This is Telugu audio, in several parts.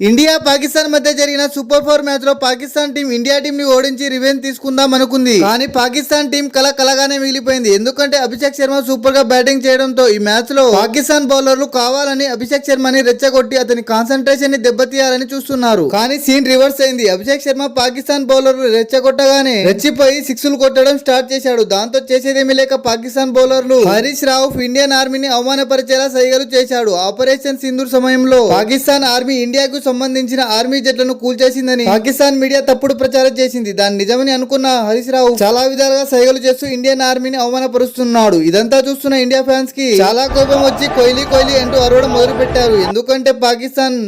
ఇండియా పాకిస్తాన్ మధ్య జరిగిన సూపర్ ఫోర్ మ్యాచ్లో పాకిస్తాన్ టీం ఇండియా టీం ని ఓడించి రివెంజ్ తీసుకుందాం అనుకుంది. కానీ పాకిస్తాన్ టీం కల కలగానే మిగిలిపోయింది. ఎందుకంటే అభిషేక్ శర్మ సూపర్గా బ్యాటింగ్ చేయడంతో ఈ మ్యాచ్లో పాకిస్తాన్ బౌలర్లు కావాలని అభిషేక్ శర్మని రెచ్చగొట్టి అతని కాన్సన్ట్రేషన్ని దెబ్బతీయాలని చూస్తున్నారు. కానీ సీన్ రివర్స్ అయింది. అభిషేక్ శర్మ పాకిస్తాన్ బౌలర్లు రెచ్చగొట్టగానే రెచ్చిపోయి సిక్స్లు కొట్టడం స్టార్ట్ చేశాడు. దాంతో చేసేదేమీ లేక పాకిస్తాన్ బౌలర్లు హరీష్ రావుఫ్ ఇండియన్ ఆర్మీని అవమానపరిచేలా సైగలు చేశాడు. ఆపరేషన్ సింధూర్ సమయంలో పాకిస్తాన్ ఆర్మీ ఇండియాకు సంబంధించిన ఆర్మీ జట్లను కూల్చేసిందని పాకిస్తాన్ మీడియా తప్పుడు ప్రచారం చేసింది. దాని నిజమని అనుకున్న హరీష్ రావు చాలా విధాలుగా సైగలు చేస్తూ ఇండియన్ ఆర్మీని అవమానపరుస్తున్నాడు. ఇదంతా చూస్తున్న ఇండియా ఫ్యాన్స్కి చాలా కోపం వచ్చి కోహ్లీ కోహ్లీ అంటూ అరవడం మొదలు పెట్టారు ఎందుకంటే పాకిస్తాన్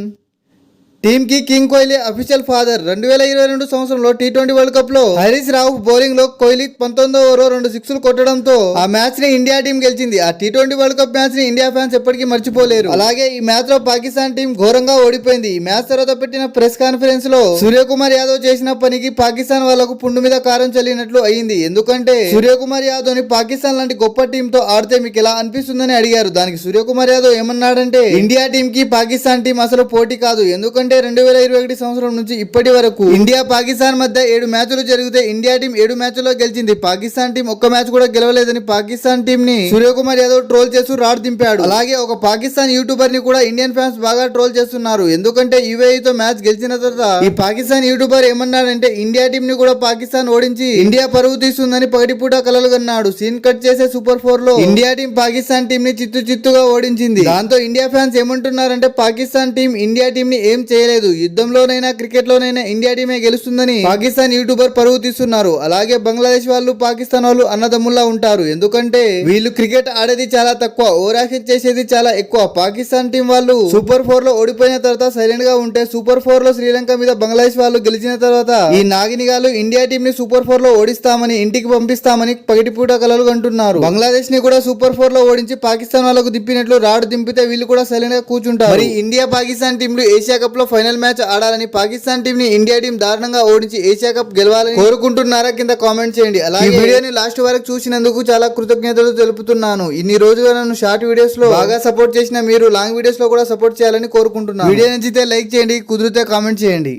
టీమ్కి కింగ్ కోహ్లీ అఫీషియల్ ఫాదర్ రెండు వేల ఇరవై రెండు సంవత్సరంలో టీ ట్వంటీ వరల్డ్ కప్లో హరీష్ రావు బౌలింగ్లో కోహ్లీ పంతొమ్మిదో ఓవర్ రెండు సిక్స్లు కొట్టడంతో ఆ మ్యాచ్ని ఇండియా టీం గెలిచింది. ఆ టీ ట్వంటీ వరల్డ్ కప్ మ్యాచ్ని ఇండియా ఫ్యాన్స్ ఎప్పటికీ మర్చిపోలేరు. అలాగే ఈ మ్యాచ్లో పాకిస్తాన్ టీం ఘోరంగా ఓడిపోయింది. ఈ మ్యాచ్ తర్వాత పెట్టిన ప్రెస్ కాన్ఫరెన్స్లో సూర్యకుమార్ యాదవ్ చేసిన పనికి పాకిస్తాన్ వాళ్ళకు పుండు మీద కారం చల్లినట్లు అయింది. ఎందుకంటే సూర్యకుమార్ యాదవ్ని పాకిస్తాన్ లాంటి గొప్ప టీం తో ఆడితే మీకు ఎలా అనిపిస్తుందని అడిగారు. దానికి సూర్యకుమార్ యాదవ్ ఏమన్నాడంటే ఇండియా టీం కి పాకిస్తాన్ టీం అసలు పోటీ కాదు. ఎందుకంటే రెండు వేల ఇరవై ఒకటి సంవత్సరం నుంచి ఇప్పటి వరకు ఇండియా పాకిస్తాన్ మధ్య ఏడు మ్యాచ్లు జరిగితే ఇండియా టీం ఏడు మ్యాచ్ల్లో గెలిచింది. పాకిస్తాన్ టీం ఒక్క మ్యాచ్ కూడా గెలవలేదని పాకిస్తాన్ టీం ని సూర్యకుమార్ యాదవ్ ట్రోల్ చేస్తూ రాడ్ దింపాడు. అలాగే ఒక పాకిస్తాన్ యూట్యూబర్ని కూడా ఇండియన్ ఫ్యాన్స్ బాగా ట్రోల్ చేస్తున్నారు. ఎందుకంటే UAE తో మ్యాచ్ గెలిచిన తర్వాత ఈ పాకిస్తాన్ యూట్యూబర్ ఏమన్నాడంటే ఇండియా టీం ని కూడా పాకిస్తాన్ ఓడించి ఇండియా పరుగు తీస్తుందని పగటిపూట కలలు కన్నాడు. సీన్ కట్ చేసే సూపర్ ఫోర్లో ఇండియా టీం పాకిస్తాన్ టీం ని చిత్తు చిత్తుగా ఓడించింది. దాంతో ఇండియా ఫ్యాన్స్ ఏమంటున్నారంటే పాకిస్తాన్ టీం ఇండియా టీం ని ఏం చేయలేదు. యుద్ధంలోనైనా క్రికెట్ లోనైనా ఇండియా టీమే గెలుస్తుందని పాకిస్తాన్ యూట్యూబర్ పరువు తీస్తున్నారు. అలాగే బంగ్లాదేశ్ వాళ్ళు పాకిస్తాన్ వాళ్ళు అన్నదమ్ముల్లా ఉంటారు. ఎందుకంటే వీళ్ళు క్రికెట్ ఆడేది చాలా తక్కువ ఓవరాక్షన్ చేసేది చాలా ఎక్కువ. పాకిస్తాన్ టీం వాళ్ళు సూపర్ ఫోర్లో ఓడిపోయిన తర్వాత సైలెంట్గా ఉంటే సూపర్ ఫోర్లో శ్రీలంక మీద బంగ్లాదేశ్ వాళ్ళు గెలిచిన తర్వాత ఈ నాగినిగాలు ఇండియా టీం ని సూపర్ ఫోర్లో ఓడిస్తామని ఇంటికి పంపిస్తామని పగటిపూట కలలు అంటున్నారు బంగ్లాదేశ్ని కూడా సూపర్ ఫోర్లో ఓడించి పాకిస్తాన్ వాళ్ళకు దింపినట్లు రాడు దింపితే వీళ్ళు కూడా సైలెంట్గా కూర్చుంటారు. మరి ఇండియా పాకిస్తాన్ టీంలు ఏషియా కప్లో ఫైనల్ మ్యాచ్ ఆడాలని పాకిస్తాన్ టీం ని ఇండియా టీం దారుణంగా ఓడించి ఏషియా కప్ గెలవాలని కోరుకుంటున్నారా కింద కామెంట్ చేయండి. అలాగే వీడియోని లాస్ట్ వరకు చూసినందుకు చాలా కృతజ్ఞతలు తెలుపుతున్నాను. ఇన్ని రోజుగా నన్ను షార్ట్ వీడియోస్లో బాగా సపోర్ట్ చేసిన మీరు లాంగ్ వీడియోస్లో కూడా సపోర్ట్ చేయాలని కోరుకుంటున్నాను. వీడియో నచ్చితే లైక్ చేయండి కుదిరితే కామెంట్ చేయండి.